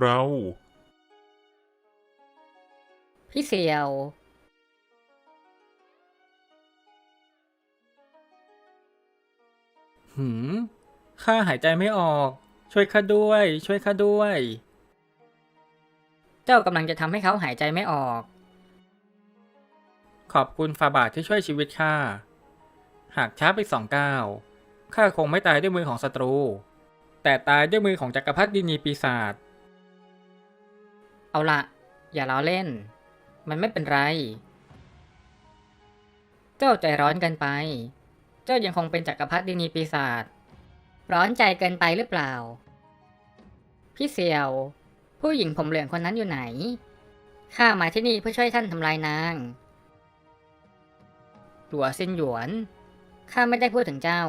เรา พี่เสี่ยว หืม ข้าหายใจไม่ออก ช่วยข้าด้วย ช่วยข้าด้วย เจ้ากำลังจะทำให้เขาหายใจไม่ออก ขอบคุณฟาบาทที่ช่วยชีวิตข้า หากช้าไปสองก้าวข้าคงไม่ตายด้วยมือของศัตรู แต่ตายด้วยมือของจักรพรรดินีปีศาจ เอาละอย่าล้อเล่น มันไม่เป็นไร เจ้าใจร้อนเกินไป เจ้ายังคงเป็นจักรพรรดินีปีศาจ ร้อนใจเกินไปหรือเปล่า พี่เสี่ยว ผู้หญิงผมเหลืองคนนั้นอยู่ไหน ข้ามาที่นี่เพื่อช่วยท่านทำลายนาง หลัวซินหยวน ข้าไม่ได้พูดถึงเจ้า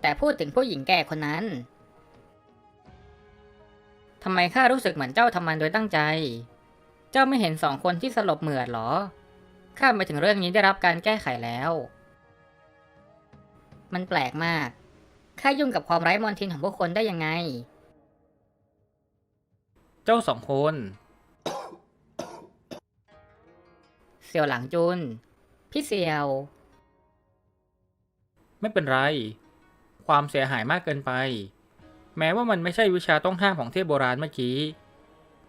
แต่พูดถึงผู้หญิงแก่คนนั้น ทำไมข้ารู้สึกเหมือนเจ้าทำมันโดยตั้งใจ เจ้าไม่เห็นสองคนที่สลบเหมือดหรอ ข้าไปถึงเรื่องนี้ได้รับการแก้ไขแล้ว มันแปลกมาก ข้ายุ่งกับความไร้มนทินของพวกคนได้ยังไง เจ้าสองคน เสี่ยวหลังจุน พี่เสี่ยว ไม่เป็นไร ความเสียหายมากเกินไป แม้ว่ามันไม่ใช่วิชาต้องห้ามของเทพโบราณเมื่อกี้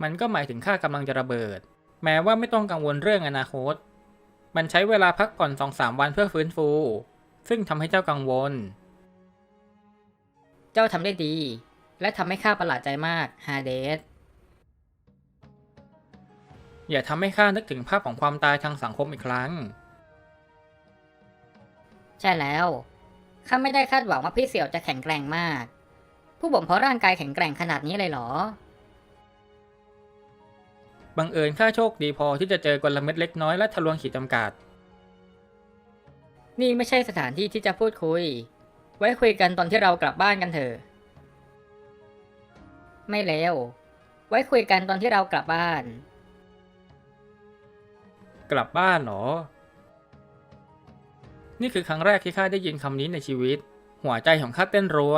มันก็หมายถึงข้ากำลังจะระเบิด แม้ว่าไม่ต้องกังวลเรื่องอนาคต มันใช้เวลาพักผ่อนสองสามวันเพื่อฟื้นฟู ซึ่งทำให้เจ้ากังวล เจ้าทำได้ดี และทำให้ข้าประหลาดใจมาก ฮาเดส อย่าทำให้ข้านึกถึงภาพของความตายทางสังคมอีกครั้ง ใช่แล้ว ข้าไม่ได้คาดหวังว่าพี่เสี่ยวจะแข็งแกร่งมาก ผู้บ่มเพาะร่างกายแข็งแกร่งขนาดนี้เลยเหรอ บังเอิญข้าโชคดีพอที่จะเจอกลเม็ดเล็กน้อยและทะลวงขีดจำกัด นี่ไม่ใช่สถานที่ที่จะพูดคุย ไว้คุยกันตอนที่เรากลับบ้านกันเถอะ ไม่เลวไว้คุยกันตอนที่เรากลับบ้าน กลับบ้านเหรอ นี่คือครั้งแรกที่ข้าได้ยินคำนี้ในชีวิต หัวใจของข้าเต้นรัว